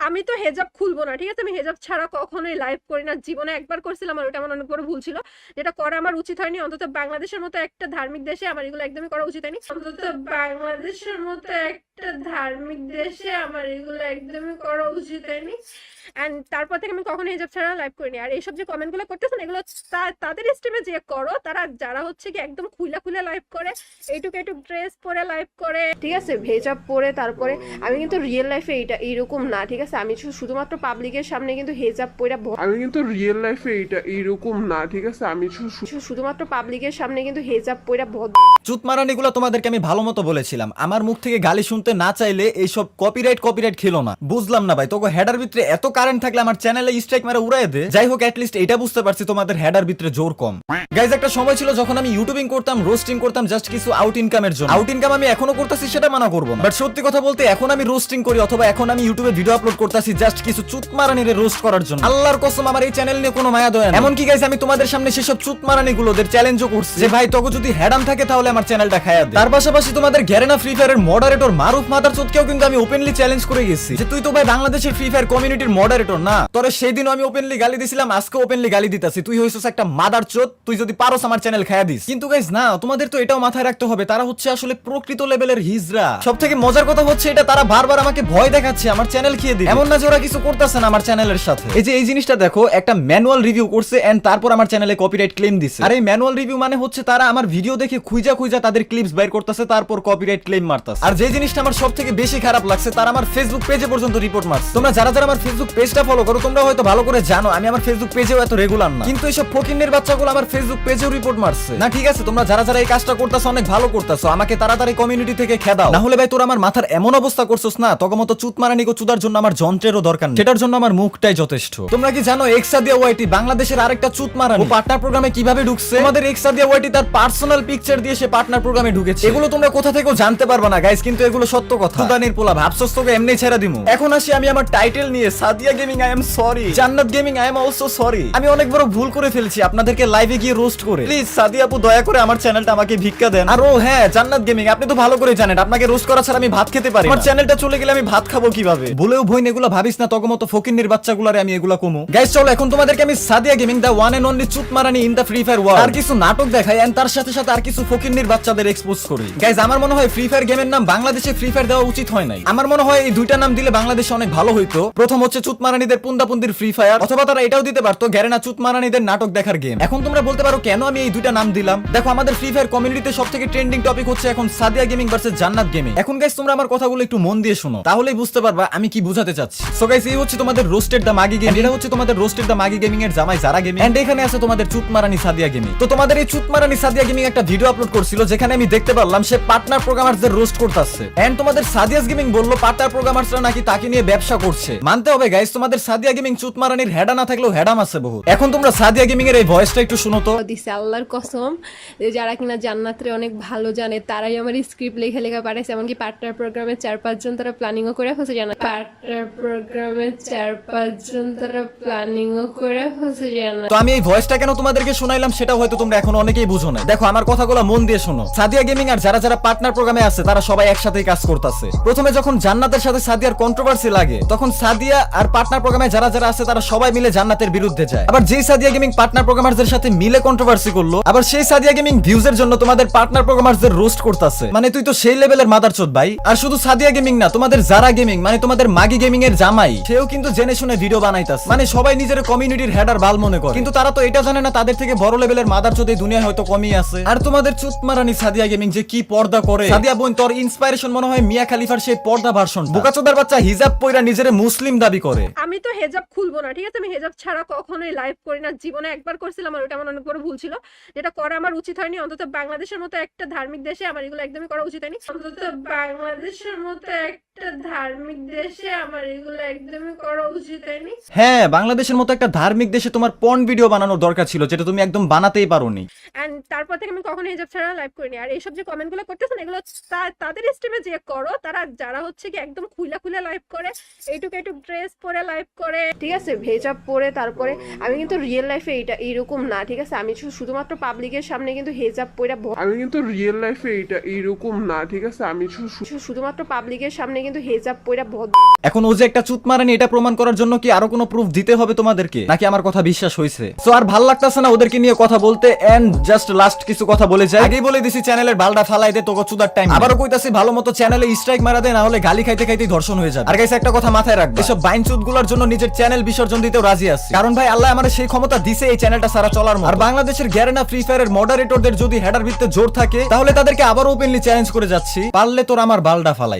আমি তো হেজাব খুলবো না, ঠিক আছে? আমি হেজাব ছাড়া কখনোই লাইভ করি না। জীবনে একবার করছিলাম, আর ওটা আমার অনেক বড় ভুল ছিল। যেটা করা আমার উচিত হয়নি। অন্তত বাংলাদেশের মতো একটা ধার্মিক দেশে আমার এগুলো একদমই করা উচিত হয়নি। অন্তত বাংলাদেশের মতো একটা ধার্মিক দেশে আমার এগুলো একদমই করা উচিত হয়নি। অ্যান্ড তারপর থেকে আমি কখনো হিজাব ছাড়া লাইভ করিনি। আর এইসব যে কমেন্টগুলো করতেছেন এগুলো তাদের স্ট্রিমে যে করো তারা যারা হচ্ছে কি একদম খুলে খুলে লাইভ করে এইটুকু একটু ড্রেস পরে লাইভ করে। ঠিক আছে? ভেজাব পরে তারপরে আমি কিন্তু রিয়েল লাইফে এইটা এইরকম না ঠিক আছে? আমি শুধু- শুধুমাত্র পাবলিকের সামনে কিন্তু হেজাব পরে আমি কিন্তু রিয়েল লাইফে এটা এইরকম না ঠিক আছে? আমি শুধুমাত্র পাবলিকের সামনে কিন্তু হেজাব পরে ভদ্র চুত মারানিগুলো তোমাদেরকে আমি ভালো মতো বলেছিলাম। আমার মুখ থেকে গালি শুনতে না চাইলে এইসব কপিরাইট কপিরাইট খেলো না। বুঝলাম না ভাই, তোকে হেডার ভিতরে এত কারেন্ট থাকলে আমার চ্যানেলে স্ট্রাইক মারা উড়াই দে। যাই হোক লিস্ট এটা বুঝতে পারছি, তোমাদের হেডার ভিতরে জোর কম। গাইজ একটা সময় ছিল যখন আমি ইউটিউবিং করতাম রোস্টিং করতাম জাস্ট কিছু আউট ইনকামের জন্য। আউট ইনকাম আমি এখনও করতেছি, সেটা মানা করব বাট সত্যি কথা বলতে, এখন আমি রোস্টিং করি, অথবা এখন আমি ইউটিউবে ভিডিও আপলোড করতেছি জাস্ট কিছু চুত মারানিরে রোস্ট করার জন্য। আল্লাহর কসম, আমার এই চ্যানেল নিয়ে কোনো মায়া দয়া এমন কি গাইজ আমি তোমাদের সামনে সেসব চুত মারানি গুলোদের চ্যালেঞ্জও করছি। যে ভাই, তোকে যদি হ্যাডাম থাকে, তাহলে আমার চ্যানেলটা খায়া দে। তার পাশাপাশি তোমাদের গ্যারেনা ফ্রি ফায়ারের মডারেটর মারুফ মাদার চোদকেও কিন্তু আমি ওপেনলি চ্যালেঞ্জ করে গেছি যে তুই তো ভাই বাংলাদেশের ফ্রি ফায়ার কমিউনিটির মডারেটর না। তোরে সেই দিনও আমি ওপেনলি গালি দিছিলাম আজকে ওপেনলি গালি দিতাছি। তুই হইছিস একটা মাদার চোদ তুই যদি পারোস আমার চ্যানেল খায়া দিস। কিন্তু গাইজ না, তোমাদের তো এটাও মাথায় রাখতে হবে, তারা হচ্ছে আসলে প্রকৃত লেভেলের হিজরা সব থেকে মজার কথা হচ্ছে এটা, তারা বারবার আমাকে ভয় দেখাচ্ছে, আমার চ্যানেল খেয়ে দিবে। এমন না যে ওরা কিছু করতেছে না আমার চ্যানেলের সাথে। এই যে এই জিনিসটা দেখো, একটা ম্যানুয়াল রিভিউ করছে এন্ড তারপর আমার চ্যানেলে কপিরাইট ক্লেম দিছে। আর এই ম্যানুয়াল রিভিউ মানে হচ্ছে তারা আমার ভিডিও দেখে খুঁজা খুঁজা তাদের ক্লিপস বাইর করতেছে, তারপর কপিরাইট ক্লেম মারতাছে। আর যে জিনিসটা সব থেকে বেশি খারাপ লাগছে, তারা আমার ফেসবুক পেজে পর্যন্ত রিপোর্ট মারছে। তোমরা যারা যারা আমার ফেসবুক পেজটা ফলো করো, তোমরা হয়তো ভালো করে জানো, আমি আমার ফেসবুক পেজেও এত রেগুলার না। কিন্তু এইসব ফকিনের বাচ্চাগুলো আমার ফেসবুক পেজেও রিপোর্ট মারছে। না, ঠিক আছে, তোমরা যারা যারা এই কাজটা করতেছো, অনেক ভালো করতেছো, আমাকে তাড়াতাড়ি কমিউনিটি থেকে খেদাও না হলে ভাই, তোর আমার মাথার এমন অবস্থা করছস না তখন মতো চুত মারানিকো চুদার জন্য আমার যন্ত্রেরও দরকার নেই। সেটার জন্য আমার মুখটাই যথেষ্ট। তোমরা কি জানো এক্সাদিয়া ওয়াইটি বাংলাদেশের আরেকটা চুত মারানি? ও পার্টনার প্রোগ্রামে কীভাবে ঢুকছে? আমাদের এক্সাদিয়া ওয়াইটি তার পার্সোনাল পিকচার দিয়ে সে পার্টনার প্রোগ্রামে ঢুকেছে। এগুলো তোমরা কোথা থেকেও জানতে পারবে না গাইস কিন্তু এগুলো সত্য কথা। সুদানির পোলা ভাবছস তোকে এমনি ছেড়ে দিমু। এখন আসি আমি আমার টাইটেল নিয়ে Sadia gaming I am sorry Jannat gaming I am also sorry আমি অনেক বড় ভুল করে ফেলেছি আপনাদেরকে লাইভে গিয়ে রোস্ট করে। প্লিজ সাদিয়া আপু দয়া করে আমার চ্যানেলটা আমাকে ভিক্ষা দেন। আর ও হ্যাঁ জান্নাত গেমিং আপনি তো ভালো করে জানেন আপনাকে রোস্ট করা ছাড়া আমি ভাত খেতে পারি আমার চ্যানেলটা চলে গেলে আমি ভাত খাব কীভাবে? বলেও ভইন এগুলো ভাবিস না তখন মতো ফকিন্নির বাচ্চাগুলারে আমি এগুলা কমু। গাইস চলো এখন তোমাদেরকে আমি Sadia gaming the one and only চুত মারানি in the free fire world আর কিছু নাটক দেখাই এন্ড তার সাথে সাথে আর কিছু ফকিন্নির বাচ্চাদের এক্সপোজ করি। গাইস আমার মনে হয় ফ্রি ফায়ার গেমের নাম বাংলাদেশে ফ্রি ফায়ার দেওয়া উচিত হয় নাই। আমার মনে হয় এই দুইটা নাম দিলে বাংলাদেশে অনেক ভালো হইতো। প্রথম হচ্ছে চুত মারানিদের পুন্দাপুন্দির ফ্রি ফায়ার অথবা তারা এটাও দিতে পারতো গ্যারেনা চুত মারানিদের নাটক দেখার গেম এখন তোমরা বলতে পারো, কেন আমি এই দুইটা নাম দিলাম? দেখো, আমাদের ফ্রি ফায়ার কমিউনিটিতে সব থেকে ট্রেন্ডিং টপিক হচ্ছে এখন Sadia gaming versus Jannat gaming এখন গাইস তোমরা আমার কথাগুলো একটু মন দিয়ে শোনো। তাহলেই বুঝতে পারবা, আমি কি বুঝাতে চাচ্ছি। সো গাইস এই হচ্ছে তোমাদের রোস্টেড দা মাগি গেমিং এটা হচ্ছে তোমাদের রোস্টেড দা মাগি গেমিং এর জামাই যারা গেমিং এন্ড এখানে আছে তোমাদের চুত মারানি সাদিয়া গেমিং তো তোমাদের এই চুত মারানি সাদিয়া গেমিং একটা ভিডিও আপলোড করছিল, যেখানে আমি দেখতে পারলাম সে পার্টনার প্রোগ্রামারদের রোস্ট করতেছে। এন্ড তোমাদের সাদিয়াস গেমিং বলল পার্টনার প্রোগ্রামারসরা নাকি তাকে নিয়ে ব্যবসা করছে। মানতে হবে গাইস তোমাদের সাদিয়া গেমিং চুত মারানির হেডা না থাকলেও হেডাম আছে বহু। এখন তোমরা সাদিয়া গেমিং এর এই ভয়েসটা একটু শুনো তো। দিছে আল্লাহর কসম। যে যারা কিনা জান্নাতরে অনেক ভালো জানে তারাই আমার স্ক্রিপ্ট লেখা লেখা পাঠাইছে। এমনকি পার্টনার প্রোগ্রামে চার পাঁচজন তারা প্ল্যানিংও করে ফেলছে জানা? পার্টনার প্রোগ্রামে চার পাঁচজন তারা প্ল্যানিংও করে ফেলছে জানা? তো আমি এই ভয়েসটা কেন তোমাদেরকে শোনাইলাম সেটা হয়তো তোমরা এখন অনেকেই বুঝো না দেখো আমার কথাগুলো মন দিয়ে শোনো। সাদিয়া গেমিং আর যারা যারা পার্টনার প্রোগ্রামে আছে তারা সবাই একসাথেই কাজ করতেছে। প্রথমে যখন জান্নাতের সাথে সাদিয়ার কন্ট্রোভার্সি লাগে, তখন সাদিয়া আর পার্টনার প্রোগ্রামে যারা যারা আছে, তারা সবাই মিলে জান্নাতের বিরুদ্ধে যায়। আবার যেই সাদিয়া গেমিং পার্টনার প্রোগ্রামারদের সাথে মিলে কন্ট্রোভার্সি করল, আবার সেই সাদিয়া গেমিং ভিউজের জন্য তোমাদের পার্টনার প্রোগ্রামারদের রোস্ট করতেছে। মানে তুই তো সেই লেভেলের মাদার চোদ ভাই। আর শুধু সাদিয়া গেমিং না, তোমাদের যারা গেমিং মানে তোমাদের মাগি গেমিং এর জামাই, সেও কিন্তু জেনে শুনে ভিডিও বানাইতাছে। মানে সবাই নিজের কমিউনিটির হেডার বাল মনে করে। কিন্তু তারা তো এটা জানে না, তাদের থেকে বড় লেভেলের মাদার চোদ এই দুনিয়ায় হয়তো কমই আছে। আর তোমাদের চুত মারানি সাদিয়া গেমিং যে কি পর্দা করে। সাদিয়া বোন, তোর ইন্সপাইরেশন মনে হয় মিয়া খালিফার সেই পর্দা ভার্সন বোকাচোদার বাচ্চা হিজাব পইরা নিজের মুসলিম দাবি করে। আমি তো হেজাব খুলবো না, ঠিক আছে? আমি হেজাব ছাড়া কখনোই লাইভ করি না। জীবনে একবার করেছিলাম, আর ওটা আমার অনেক বড় ভুল ছিল। যেটা করা আমার উচিত হয়নি। অন্তত বাংলাদেশের মতো একটা ধার্মিক দেশে আমার এগুলো একদমই করা উচিত হয়নি। অন্তত বাংলাদেশের মতো একটা ধার্মিক দেশে আমার এগুলো একদমই করা উচিত হয়নি। হ্যাঁ বাংলাদেশের মতো একটা ধার্মিক দেশে তোমার পর্ন ভিডিও বানানোর দরকার ছিল যেটা তুমি একদম বানাতেই পারোনি। তারপর থেকে আমি কখনো হিজাব ছাড়া লাইভ করিনি। আর এইসব যে কমেন্টগুলো করতেছেন এগুলো তা- তাদের স্ট্রিমে যে করো তারা যারা হচ্ছে কি একদম খুলে খুলে লাইভ করে এইটুকু একটু ড্রেস পরে লাইভ করে। ঠিক আছে ভেজাব পরে তারপরে আমি কিন্তু রিয়েল লাইফে এইটা এইরকম না ঠিক আছে? আমি শু- শুধুমাত্র পাবলিকের সামনে কিন্তু হেজাব পরে আমি কিন্তু রিয়েল লাইফে এটা এইরকম না ঠিক আছে? আমি শু- শু- শুধুমাত্র পাবলিকের সামনে কিন্তু কিন্তু হেজাব পইরা ভদ্র এখন ও যে একটা চুত মারেনি, এটা প্রমাণ করার জন্য কি আরও কোনো প্রুফ দিতে হবে তোমাদেরকে? নাকি আমার কথা বিশ্বাস হয়েছে? সো আর ভালো লাগতেছে না ওদেরকে নিয়ে কথা বলতে? এন্ড জাস্ট লাস্ট কিছু কথা বলে যাই। আগেই বলে দিছি চ্যানেলের বালটা ফালাই দে, তোকে চুদার টাইম আবারও কইতাছি, ভালো মতো চ্যানেলে স্ট্রাইক মারা দে না হলে গালি খাইতে খাইতে ধর্ষণ হয়ে যাবে। আর গাইস একটা কথা মাথায় রাখবে। এসব বাইন চুদগুলোর জন্য নিজের চ্যানেল বিসর্জন দিতেও রাজি আছে। কারণ ভাই, আল্লাহ আমার সেই ক্ষমতা দিছে এই চ্যানেলটা সারা চলার মতো। আর বাংলাদেশের গ্যারেনা ফ্রি ফায়ারের মডারেটরদের যদি হেডার ভিত্তে জোর থাকে, তাহলে তাদেরকে আবার ওপেনলি চ্যালেঞ্জ করে যাচ্ছি। পারলে তোর আমার বালটা ফালাই।